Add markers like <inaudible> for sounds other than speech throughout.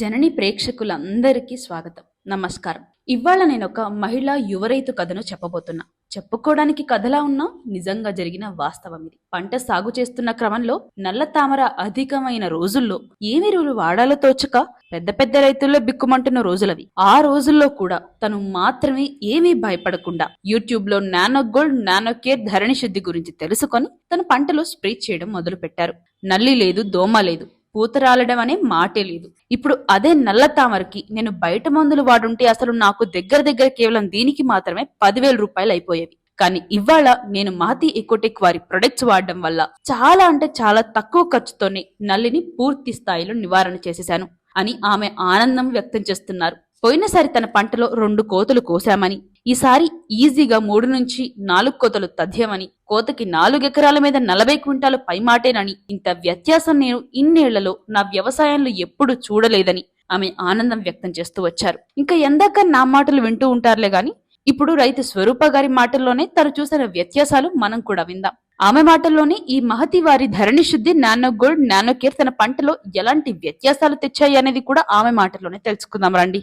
జనని ప్రేక్షకులందరికీ స్వాగతం. నమస్కారం. ఇవాళ నేను ఒక మహిళా యువ రైతు కథను చెప్పబోతున్నా. చెప్పుకోవడానికి కథలా ఉన్నా నిజంగా జరిగిన వాస్తవం ఇది. పంట సాగు చేస్తున్న క్రమంలో నల్ల తామర అధికమైన రోజుల్లో ఏమి ఎరువులు వాడాలో తోచక పెద్ద పెద్ద రైతుల్లో బిక్కుమంటున్న రోజులవి. ఆ రోజుల్లో కూడా తను మాత్రమే ఏమీ భయపడకుండా యూట్యూబ్లో nano gold nano care Dharani శుద్ధి గురించి తెలుసుకొని తన పంటలో స్ప్రే చేయడం మొదలు పెట్టారు నల్లి లేదు దోమ లేదు. పూత రాలడం అనే మాటే లేదు. ఇప్పుడు అదే నల్ల తామరకి నేను బయట మందులు వాడుంటే అసలు నాకు దగ్గర దగ్గర కేవలం దీనికి మాత్రమే పదివేల రూపాయలు అయిపోయేవి. కానీ ఇవాళ నేను మహతి ఎకోటెక్ వారి ప్రొడక్ట్స్ వాడడం వల్ల చాలా అంటే చాలా తక్కువ ఖర్చుతోనే నల్లిని పూర్తి స్థాయిలో నివారణ చేసేశాను అని ఆమె ఆనందం వ్యక్తం చేస్తున్నారు. పోయినసారి తన పంటలో రెండు కోతలు కోసామని ఈసారి ఈజీగా మూడు నుంచి నాలుగు కోతలు తథ్యమని కోతకి నాలుగు ఎకరాల మీద నలభై క్వింటాలు పైమాటేనని ఇంత వ్యత్యాసం నేను ఇన్నేళ్ళలో నా వ్యవసాయంలో ఎప్పుడు చూడలేదని ఆమె ఆనందం వ్యక్తం చేస్తూ వచ్చారు. ఇంకా ఎందాక నా మాటలు వింటూ ఉంటారులే గాని ఇప్పుడు రైతు స్వరూప గారి మాటల్లోనే తను చూసిన వ్యత్యాసాలు మనం కూడా విందాం. ఆమె మాటల్లోనే ఈ మహతి వారి ధరణి శుద్ధి నానో గోల్డ్ నానో కేర్ తన పంటలో ఎలాంటి వ్యత్యాసాలు తెచ్చాయి అనేది కూడా ఆమె మాటల్లోనే తెలుసుకుందాం రండి.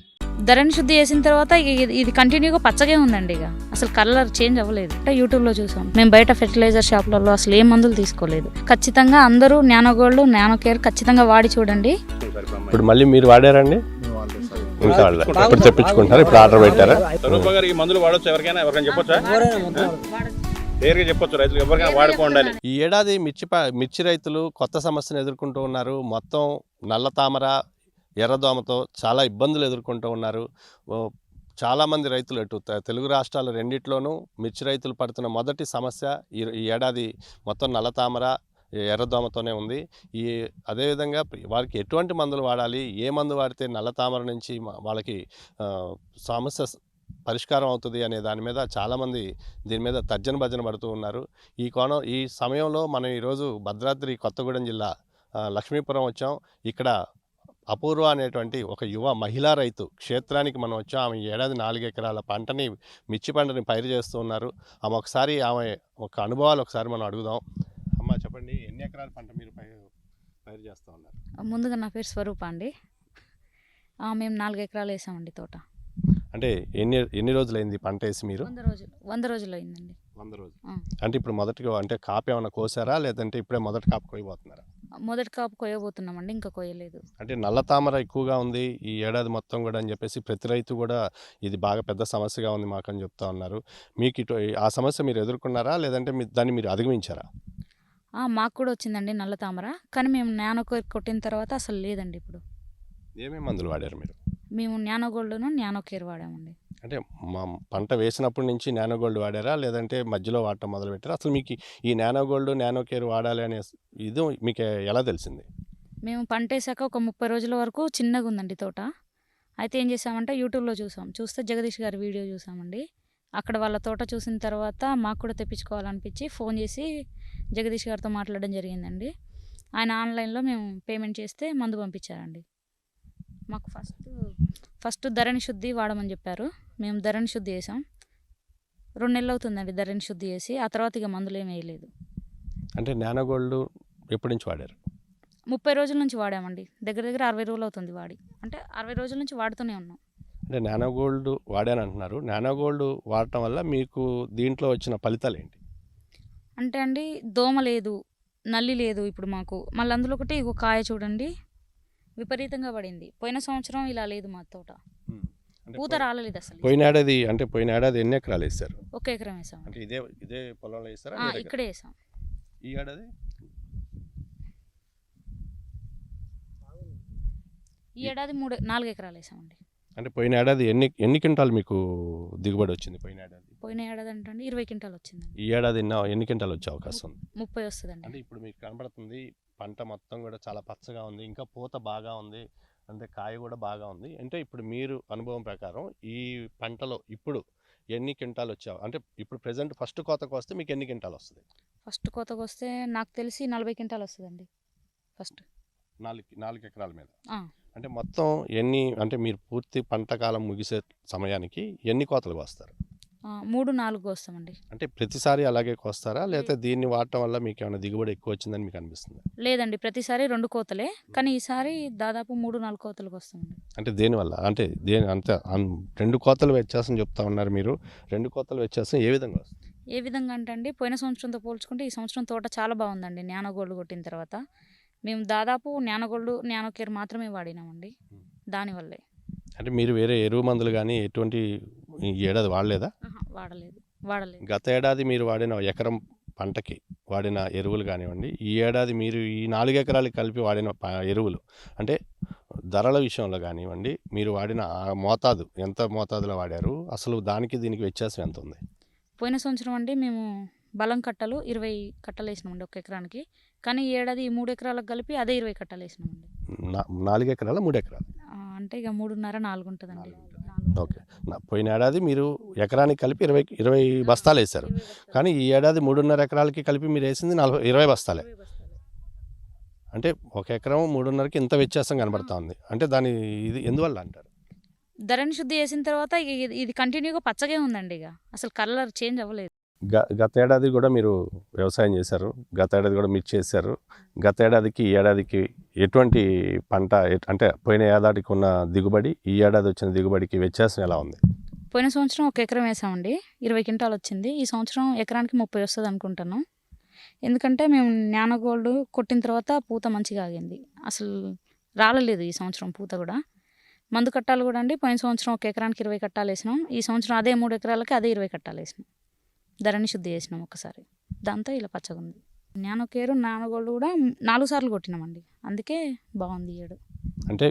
ధరణి శుద్ధి చేసిన తర్వాత ఇది కంటిన్యూగా పచ్చగే ఉందండి ఇక. అసలు కలర్ చేంజ్ అవ్వలేదు. అంటే యూట్యూబ్లో చూసాం. మేము బయట ఫెర్టిలైజర్ షాప్లలో అసలు ఏ మందులు తీసుకోలేదు. ఖచ్చితంగా అందరూ నానో గోల్డ్ నానో కేర్ ఖచ్చితంగా వాడి చూడండి. ఇప్పుడు మళ్ళీ మీరు వాడారండి? ఇంకా. ఇప్పుడు తెప్పించుకుంటారు ఇప్పుడు ఆర్డర్ పెట్టారా? స్వరూప గారు ఈ మందులు వాడొచ్చు ఎవరికైనా? ఎవరికైనా చెప్పొచ్చా? క్లియర్గా చెప్పొచ్చు రైతులు ఎవరికైనా వాడుకోండి ఈ ఏడాది మిర్చి మిర్చి రైతులు కొత్త సమస్యను ఎదుర్కొంటూ ఉన్నారు. మొత్తం నల్ల తామర ఎర్రదోమతో చాలా ఇబ్బందులు ఎదుర్కొంటూ ఉన్నారు. చాలామంది రైతులు అటు తె- తెలుగు రాష్ట్రాలు రెండిట్లోనూ మిర్చి రైతులు పడుతున్న మొదటి సమస్య ఈ ఈ ఏడాది మొత్తం నల్ల తామర ఎర్రదోమతోనే ఉంది. ఈ అదేవిధంగా వారికి ఎటువంటి మందులు వాడాలి ఏ మందు వాడితే నల్ల తామర నుంచి వాళ్ళకి సమస్య పరిష్కారం అవుతుంది అనే దాని మీద చాలామంది దీని మీద తర్జన భజన పడుతూ ఉన్నారు. ఈ కోణం ఈ సమయంలో మనం ఈరోజు భద్రాద్రి కొత్తగూడెం జిల్లా లక్ష్మీపురం వచ్చాం. ఇక్కడ అపూర్వ అనేటువంటి ఒక యువ మహిళా రైతు క్షేత్రానికి మనం వచ్చాం. ఆమె ఏడాది నాలుగు ఎకరాల పంటని మిర్చి పంటని పైరు చేస్తూ ఉన్నారు. ఆమె ఒకసారి ఆమె ఒక అనుభవాలు ఒకసారి మనం అడుగుదాం. అమ్మ చెప్పండి. ఎన్ని ఎకరాల పంట మీరు పైరు చేస్తూ ఉన్నారు? ముందుగా నా పేరు స్వరూప అండి. మేము నాలుగు ఎకరాలు వేసామండి తోట. అంటే ఎన్ని ఎన్ని రోజులైంది పంట వేసి మీరు? వంద రోజులు వంద రోజులు అయిందండి వంద రోజులు. అంటే ఇప్పుడు మొదటిగా అంటే కాపు ఏమైనా కోసారా? లేదంటే ఇప్పుడే మొదటి కాపు కోయబోతున్నారా మొదటి కాపు కొయ్యబోతున్నామండి ఇంకా కొయ్యలేదు. అంటే నల్ల తామర ఎక్కువగా ఉంది. ఈ ఏడాది మొత్తం కూడా అని చెప్పేసి ప్రతి రైతు కూడా ఇది బాగా పెద్ద సమస్యగా ఉంది మాకు అని చెప్తా ఉన్నారు. మీకు ఇటు ఆ సమస్య మీరు ఎదుర్కొన్నారా? లేదంటే దాన్ని మీరు అధిగమించారా? మాకు కూడా వచ్చిందండి నల్ల తామర. కానీ మేము నానో కేర్ కొట్టిన తర్వాత అసలు లేదండి ఇప్పుడు. ఏమేమి మందులు వాడారు మీరు? మేము నానో గోల్డ్ను నానో కేర్ వాడామండి. అంటే మా పంట వేసినప్పటి నుంచి నానో గోల్డ్ వాడారా? లేదంటే మధ్యలో వాడటం మొదలు పెట్టారా అసలు మీకు ఈ నానో గోల్డ్ నానో కేర్ వాడాలి అనే ఇది మీకు ఎలా తెలిసింది? మేము పంట వేసాక ఒక ముప్పై రోజుల వరకు చిన్నగా ఉందండి తోట. అయితే ఏం చేసామంటే యూట్యూబ్లో చూసాం. చూస్తే జగదీష్ గారి వీడియో చూసామండి. అక్కడ వాళ్ళ తోట చూసిన తర్వాత మాకు కూడా తెప్పించుకోవాలనిపించి ఫోన్ చేసి జగదీష్ గారితో మాట్లాడడం జరిగిందండి. ఆయన ఆన్లైన్లో మేము పేమెంట్ చేస్తే మందు పంపించారండి. మాకు ఫస్ట్ ఫస్ట్ ధరణి శుద్ధి వాడమని చెప్పారు. మేము ధరణి శుద్ధి చేసాం. రెండు నెలలు అవుతుందండి ధరణి శుద్ధి చేసి. ఆ తర్వాత ఇక మందులు ఏమి వేయలేదు. అంటే నానో గోల్డ్ ఎప్పటి నుంచి వాడారు? ముప్పై రోజుల నుంచి వాడామండి. దగ్గర దగ్గర అరవై రోజులు అవుతుంది వాడి. అంటే అరవై రోజుల నుంచి వాడుతూనే ఉన్నాం. అంటే నానో గోల్డ్ వాడాను అంటున్నారు. నానో గోల్డ్ వాడటం వల్ల మీకు దీంట్లో వచ్చిన ఫలితాలు ఏంటి అంటే అండి దోమ లేదు నల్లి లేదు ఇప్పుడు మాకు. మళ్ళీ అందులో ఒకటి ఇగో కాయ చూడండి విపరీతంగా పడింది. పోయిన సంవత్సరం ఇలా లేదు మా తోట. పూత రాలేదు అసలు. పోయిన ఏడాది అంటే పోయిన ఏడాది ఎన్ని ఎకరాలు వేస్తారు ఒక ఎకరం వేసాం. అంటే ఇదే ఇదే పొలంలో వేస్తారా? ఇక్కడే వేసాం. ఈ ఏడాది ఈ ఏడాది మూడు నాలుగు ఎకరాలు వేసామండి. అంటే పోయిన ఏడాది ఎన్ని ఎన్ని క్వింటాలు మీకు దిగుబడి వచ్చింది పోయిన ఏడాది? పోయిన ఏడాది అంటే ఇరవై క్వింటాలు వచ్చిందండి. ఈ ఏడాది ఎన్నో ఎన్ని క్వింటాలు వచ్చే అవకాశం ఉంది? ముప్పై వస్తుందండి. అంటే ఇప్పుడు మీకు కనబడుతుంది పంట మొత్తం కూడా చాలా పచ్చగా ఉంది ఇంకా పూత బాగా ఉంది అంటే కాయ కూడా బాగా ఉంది. అంటే ఇప్పుడు మీరు అనుభవం ప్రకారం ఈ పంటలో ఇప్పుడు ఎన్ని క్వింటాలు వచ్చావు అంటే ఇప్పుడు ప్రెసెంట్ ఫస్ట్ కోతకు వస్తే మీకు ఎన్ని క్వింటాలు వస్తుంది? ఫస్ట్ కోతకు వస్తే నాకు తెలిసి నలభై క్వింటాలు వస్తుందండి ఫస్ట్. నాలుగు నాలుగు ఎకరాల మీద. అంటే మొత్తం ఎన్ని అంటే మీరు పూర్తి పంట కాలం ముగిసే సమయానికి ఎన్ని కోతలు ఆ, మూడు నాలుగు కోస్తామండి. అంటే ప్రతిసారి అలాగే కోస్తారా? లేకపోతే దీన్ని వాడటం వల్ల మీకు ఏమైనా దిగుబడి ఎక్కువ వచ్చిందని మీకు అనిపిస్తుంది? లేదండి ప్రతిసారి రెండు కోతలే. కానీ ఈసారి దాదాపు మూడు నాలుగు కోతలకు వస్తామండి అంటే దేనివల్ల? అంటే దేని అంతే రెండు కోతలు వ్యత్యాసం చెప్తా ఉన్నారు మీరు. రెండు కోతలు వ్యత్యాసం ఏ విధంగా వస్తుంది? ఏ విధంగా అంటే అండి పోయిన సంవత్సరంతో పోల్చుకుంటే ఈ సంవత్సరం తోట చాలా బాగుందండి. గోల్డ్ కొట్టిన తర్వాత. మేము దాదాపు న్యానో గోల్డ్ న్యానో కేర్ మాత్రమే వాడినామండి. దానివల్లే. అంటే మీరు వేరే ఎరువు మందులు కానీ ఎటువంటి ఏడాది వాడలేదా? వాడలేదు. వాడలేదు. గత ఏడాది మీరు వాడిన ఎకరం పంటకి వాడిన ఎరువులు కానివ్వండి ఈ ఏడాది మీరు ఈ నాలుగు ఎకరాలకి కలిపి వాడిన ఎరువులు అంటే ధరల విషయంలో కానివ్వండి మీరు వాడిన మోతాదు ఎంత మోతాదులో వాడారు? అసలు దానికి దీనికి వ్యత్యాసం ఎంత ఉంది పోయిన సంవత్సరం అండి మేము బలం కట్టలు ఇరవై కట్టలు వేసినామండి ఒక ఎకరానికి. కానీ ఈ ఏడాది ఈ మూడు ఎకరాలకు కలిపి అదే ఇరవై కట్టలు వేసినామండి. నాలుగు ఎకరాల మూడు ఎకరాలు? అంటే ఇక మూడున్నర నాలుగు ఉంటుందండి ఓకే. పోయిన ఏడాది మీరు ఎకరానికి కలిపి ఇరవై ఇరవై బస్తాలు వేశారు. కానీ ఈ ఏడాది మూడున్నర ఎకరాలకి కలిపి మీరు వేసింది నలభై ఇరవై బస్తాలే. అంటే ఒక ఎకరం మూడున్నరకి ఇంత వ్యత్యాసం కనబడతా ఉంది. అంటే దాని ఇది ఎందువల్ల అంటారు? ధరణి శుద్ధి చేసిన తర్వాత ఇది కంటిన్యూగా పచ్చగే ఉందండి ఇక. అసలు కలర్ చేంజ్ అవ్వలేదు. గ గతేడాది కూడా మీరు వ్యవసాయం చేశారు. గతేడాది కూడా మిర్చి చేశారు గతేడాదికి ఈ ఏడాదికి ఎటువంటి పంట అంటే పోయిన ఏడాదికి ఉన్న దిగుబడి ఈ ఏడాది వచ్చిన దిగుబడికి వ్యత్యాసం ఎలా ఉంది? పోయిన సంవత్సరం ఒక ఎకరం వేసామండి. ఇరవై క్వింటాలు వచ్చింది. ఈ సంవత్సరం ఎకరానికి ముప్పై వస్తుంది అనుకుంటాను. ఎందుకంటే మేము జ్ఞాన గోల్డ్ కొట్టిన తర్వాత పూత మంచిగా ఆగింది. అసలు రాలలేదు ఈ సంవత్సరం పూత కూడా. మందు కట్టాలు కూడా అండి. పోయిన సంవత్సరం ఒక ఎకరానికి ఇరవై కట్టాలు వేసినాం. ఈ సంవత్సరం అదే మూడు ఎకరాలకి అదే ఇరవై కట్టాలు వేసినాం. ధరణి శుద్ధి చేసినాం ఒకసారి దాంతో ఇలా పచ్చగా ఉంది. నానో కేరు నానో కూడా నాలుగు సార్లు కొట్టినామండి. అందుకే బాగుంది ఏడు అంటే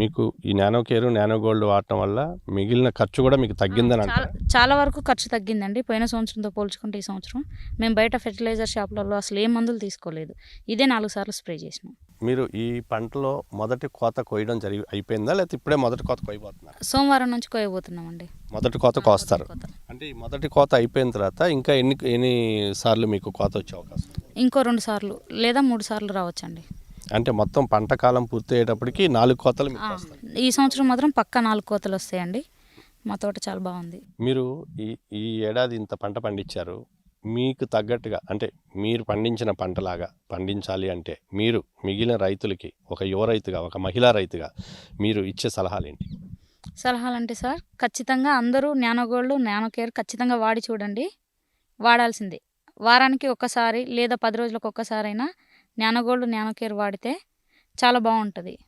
మీకు ఈ నానో కేరు నానో గోల్డ్ వాడటం వల్ల మిగిలిన ఖర్చు కూడా మీకు తగ్గిందని చాలా అంటారు? చాలా వరకు ఖర్చు తగ్గిందండి. పోయిన సంవత్సరంతో పోల్చుకుంటే ఈ సంవత్సరం. మేము బయట ఫెర్టిలైజర్ షాపులలో అసలు ఏ మందులు తీసుకోలేదు. ఇదే నాలుగు సార్లు స్ప్రే చేసినాం. మీరు ఈ పంటలో మొదటి కోత కోయడం జరిగి అయిపోయిందా? లేకపోతే ఇప్పుడే మొదటి కోత కోయబోతున్నారు సోమవారం నుంచి కోయబోతున్నామండి మొదటి కోత కోస్తారు. అంటే ఈ మొదటి కోత అయిపోయిన తర్వాత ఇంకా ఎన్ని ఎన్ని సార్లు మీకు కోత వచ్చే అవకాశం? ఇంకో రెండు సార్లు లేదా మూడు సార్లు రావచ్చండి. అంటే మొత్తం పంట కాలం పూర్తి అయ్యేటప్పటికి నాలుగు కోతలు మీకు ఆ, వస్తాయి. ఈ సంవత్సరం మాత్రం పక్కా నాలుగు కోతలు వస్తాయండి. మా తోట చాలా బాగుంది. మీరు ఈ ఈ ఏడాది ఇంత పంట పండించారు. మీకు తగ్గట్టుగా అంటే మీరు పండించిన పంటలాగా పండించాలి అంటే మీరు మిగిలిన రైతులకి ఒక యువ రైతుగా ఒక మహిళా రైతుగా మీరు ఇచ్చే సలహాలు ఏంటి సలహాలు అంటే సార్ ఖచ్చితంగా అందరూ నానో గోల్డ్ నానో కేర్ ఖచ్చితంగా వాడి చూడండి. వాడాల్సిందే. వారానికి ఒక్కసారి లేదా పది రోజులకు ఒక్కసారైనా నానో గోల్డ్ నానో కేర్ వాడితే చాలా బాగుంటుంది.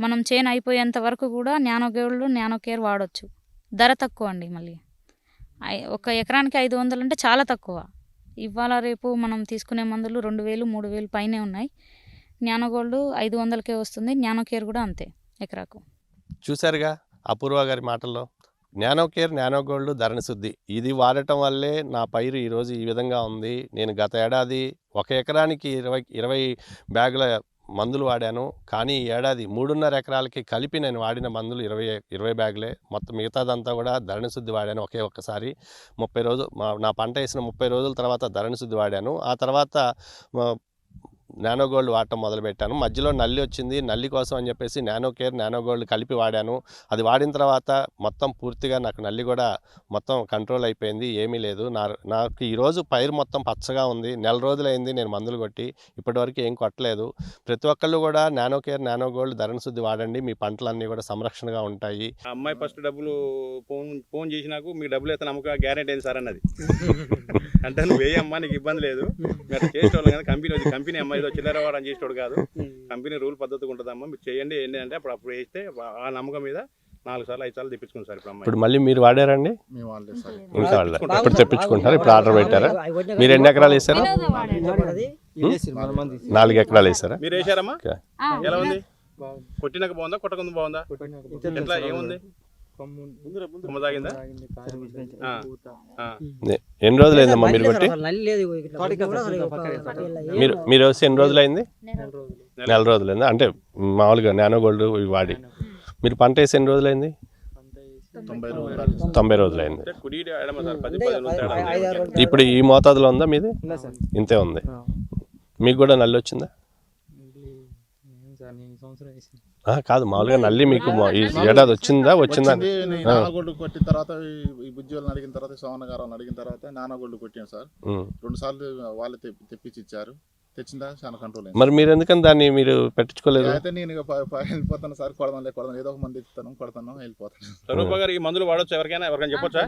మనం చేను అయిపోయేంత వరకు కూడా నానో గోల్డ్ నానో కేర్ వాడొచ్చు. ధర తక్కువ అండి మళ్ళీ. ఒక ఎకరానికి ఐదు వందలు అంటే చాలా తక్కువ. ఇవాళ రేపు మనం తీసుకునే మందులు రెండు వేలు మూడు వేలు పైనే ఉన్నాయి. నానో గోల్డ్ ఐదు వందలకే వస్తుంది నానో కేర్ కూడా అంతే ఎకరాకు. చూసారుగా అపూర్వ గారి మాటల్లో? Nano care nano gold Dharani Shuddhi. ఇది వాడటం వల్లే నా పైరు ఈరోజు ఈ విధంగా ఉంది. నేను గత ఏడాది ఒక ఎకరానికి ఇరవై ఇరవై బ్యాగుల మందులు వాడాను. కానీ ఈ ఏడాది మూడున్నర ఎకరాలకి కలిపి నేను వాడిన మందులు ఇరవై ఇరవై బ్యాగులే. మొత్తం మిగతాదంతా కూడా ధరణి శుద్ధి వాడాను ఒకే ఒక్కసారి. ముప్పై రోజులు మా నా పంట వేసిన ముప్పై రోజుల తర్వాత ధరణి శుద్ధి వాడాను. ఆ తర్వాత నానో గోల్డ్ వాడటం మొదలుపెట్టాను. మధ్యలో నల్లి వచ్చింది. నల్లి కోసం అని చెప్పేసి నానో కేర్ నానో గోల్డ్ కలిపి వాడాను. అది వాడిన తర్వాత మొత్తం పూర్తిగా నాకు నల్లి కూడా మొత్తం కంట్రోల్ అయిపోయింది. ఏమీ లేదు. నా నాకు ఈరోజు పైరు మొత్తం పచ్చగా ఉంది. నెల రోజులైంది నేను మందులు కొట్టి. ఇప్పటివరకు ఏం కొట్టలేదు. ప్రతి ఒక్కళ్ళు కూడా నానో కేర్ నానో గోల్డ్ ధరణ శుద్ధి వాడండి. మీ పంటలన్నీ కూడా సంరక్షణగా ఉంటాయి. అమ్మాయి ఫస్ట్ డబ్బులు ఫోన్ ఫోన్ చేసి నాకు మీకు డబ్బులు అయితే నమ్మకం గ్యారెంటీ ఏంటి సార్ అన్నది. <laughs> అంటే నువ్వు వేయమ్మా నీకు ఇబ్బంది లేదు. మీరు చేసేవాళ్ళు కానీ కంపెనీ వచ్చి కంపెనీ అమ్మాయి ఏదో చిల్లర వాడని చేసేవాడు కాదు. కంపెనీ రూల్ పద్ధతిగా ఉంటుందమ్మా. మీరు చేయండి ఏంటి అంటే అప్పుడు అప్పుడు వేస్తే ఆ నమ్మకం మీద నాలుగు సార్లు ఐదు సార్లు తెప్పించుకుంది సార్ ఇప్పుడు అమ్మాయి ఇప్పుడు మళ్ళీ మీరు వాడారండి? మేము వాళ్ళే సార్. ఇంకా వాళ్ళే ఇప్పుడు తెప్పించుకుంటారు ఇప్పుడు ఆర్డర్ పెట్టారా? మీరు ఎన్ని ఎకరాలు వేసారు నాలుగు ఎకరాలు వేసారా మీరు వేసారమ్మా. ఎలా ఉంది? కొట్టినాక బాగుందా కొట్టకుండా బాగుందా? ఎట్లా ఏముంది? ఎన్ని రోజులైందమ్మా మీరు కొట్టి? మీరు మీరు వచ్చి ఎన్ని రోజులైంది? నెల రోజులైంది? అంటే మామూలుగా నానో గోల్డ్ ఇవి వాడి. మీరు పంట వేసి ఎన్ని రోజులైంది? తొంభై రోజులైంది. రోజులు. ఇప్పుడు ఈ మోతాదులో ఉందా మీది? ఇంతే ఉంది. మీకు కూడా నల్లి వచ్చిందా? కాదు మామూలుగా నల్లి మీకు ఈ ఏడాది వచ్చిందా? వచ్చిందా. నానగొడ్డు కొట్టిన తర్వాత ఈ- బుజ్జి వాళ్ళని అడిగిన తర్వాత సోమన్న గారు అడిగిన తర్వాత నానగొడ్డు కొట్టాను సార్. రెండు సార్లు వాళ్ళే తెప్పి- తెప్పించి ఇచ్చారు. తెచ్చిందా? చాలా కంట్రోల్ మరి మీరు ఎందుకని దాన్ని మీరు పెట్టించుకోలేదు? అయితే నేను వెళ్ళిపోతాను సార్ కొడదాం లే కొడదాం. ఏదో ఒక మంది ఇస్తాను కొడతాను వెళ్ళిపోతాను. స్వరూప గారు ఈ మందులు వాడొచ్చు ఎవరికైనా? ఎవరికైనా చెప్పొచ్చా?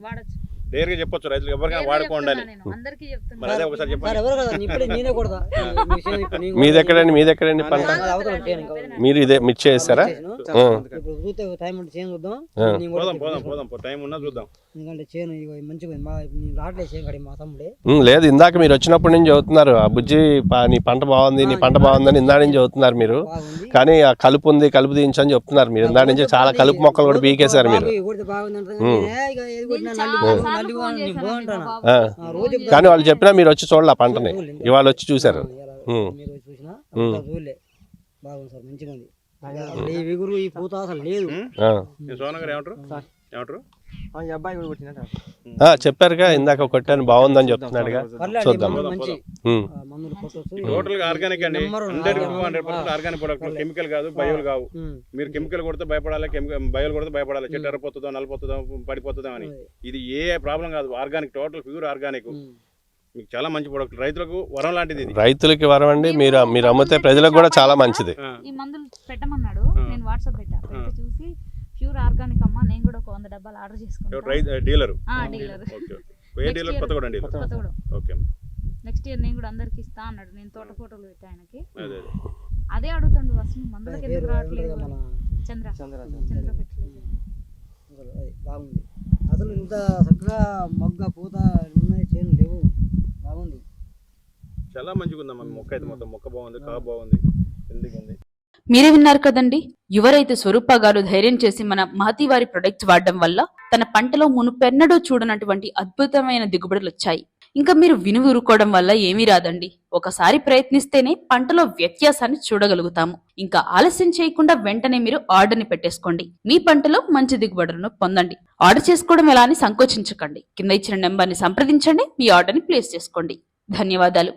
వాడచ్చు. డేర్గా చెప్పొచ్చు రైతులు ఎవరికైనా వాడుకోండి అని. అందరికీ మరి అదే ఒకసారి సార్ చెప్పండి మీది కూడా- ఎక్కడండి? మీది ఎక్కడండి? పంట. మీరు ఇదే మిర్చి వేస్తారా? చేసాను. ఆ. ఇప్పుడు చూస్తే టైం ఉంటే చేయను చూద్దాం. ఆ. నేను కూడా పోదాం పోదాం తెప్పించుకుంటా. పోదాం పో, టైం ఉన్నా చూద్దాం. ఎందుకంటే చేయను ఇగో మంచిగా ఉంది. మా నేను రావట్లేదు చేయను కాడి మా తమ్ముడే. ఉమ్, లేదు ఇందాక మీరు వచ్చినప్పటి నుంచి చదువుతున్నారు ఆ బుజ్జి నీ పంట బాగుంది నీ పంట బాగుందని ఇందా నుంచి చదువుతున్నారు మీరు. కానీ ఆ కలుపు ఉంది కలుపు దించని చెప్తున్నారు మీరు. ఇందా నుంచి చాలా కలుపు మొక్కలు కూడా బీకేశారు మీరు. కానీ వాళ్ళు చెప్పినా మీరు వచ్చి చూడాలి పంటని. ఇవాళ వచ్చి చూడలే. బాగుంది సార్ మంచిగా ఉంది ఈ విగురు ఈ పూత అసలు లేదు. ఏమంటారు? ఏమంటారు? చెప్పారుగా ఇందాక కొట్టాను బాగుందని చెప్తున్నాడుగా. చూద్దాం. టోటల్గా ఆర్గానిక్ అండి. Hundred organic. Hundred percent organic product. Chemical కాదు బయోలు కావు. మీరు కెమికల్ కొడితే భయపడాలి కెమికల్ బయోలు కొడితే భయపడాలి. చెట్టు ఎర్రపోతుందో నలిపోతుందో పడిపోతుందో అని. ఇది ఏ ప్రాబ్లం కాదు. Organic total pure organic. మీకు చాలా మంచి ప్రొడక్ట్. రైతులకు వరం లాంటిది ఇది. రైతులకి వరమండి మీరు మీరు అమ్మితే ప్రజలకు కూడా చాలా మంచిది. ఈ మందులు పెట్టమన్నాడు. నేను వాట్సాప్ పెట్టి చూసి ప్యూర్ ఆర్గానిక్ అమ్మా నేను కూడా ఒక వంద డబ్బాలు ఆర్డర్ రై డీలర్? ఆ, డీలర్. Okay okay. ఏ dealer? Kothagudem dealer. Kothagudem. Okay. Next year నేను కూడా అందరికి ఇస్తా అన్నాడు. నేను తోట ఫోటోలు పెట్టా ఆయనకి. అదే అడుగుతుండు అసలు మందులకి ఎందుకు రావట్లేదు చంద్ర. చంద్ర అది బాగుంది. అసలు ఇంత చక్కగా మొగ్గ పూత ఉన్నాయి చేను లేవు. బాగుంది. చాలా మంచిగా ఉందమ్మా మొక్క అయితే మొత్తం. మొక్క బాగుంది కాపు బాగుంది హెల్దీగా ఉంది మీరే విన్నారు కదండి? యువరైతు స్వరూప గారు ధైర్యం చేసి మన మహతివారి ప్రొడక్ట్స్ వాడడం వల్ల తన పంటలో మునుపెన్నడూ చూడనటువంటి అద్భుతమైన దిగుబడులు వచ్చాయి. ఇంకా మీరు వినువురుకోవడం ఊరుకోవడం వల్ల ఏమీ రాదండి. ఒకసారి ప్రయత్నిస్తేనే పంటలో వ్యత్యాసాన్ని చూడగలుగుతాము. ఇంకా ఆలస్యం చేయకుండా వెంటనే మీరు ఆర్డర్ని పెట్టేసుకోండి. మీ పంటలో మంచి దిగుబడులను పొందండి. ఆర్డర్ చేసుకోవడం ఎలా అని సంకోచించకండి. కింద ఇచ్చిన నెంబర్ని సంప్రదించండి. మీ ఆర్డర్ని ప్లేస్ చేసుకోండి. ధన్యవాదాలు.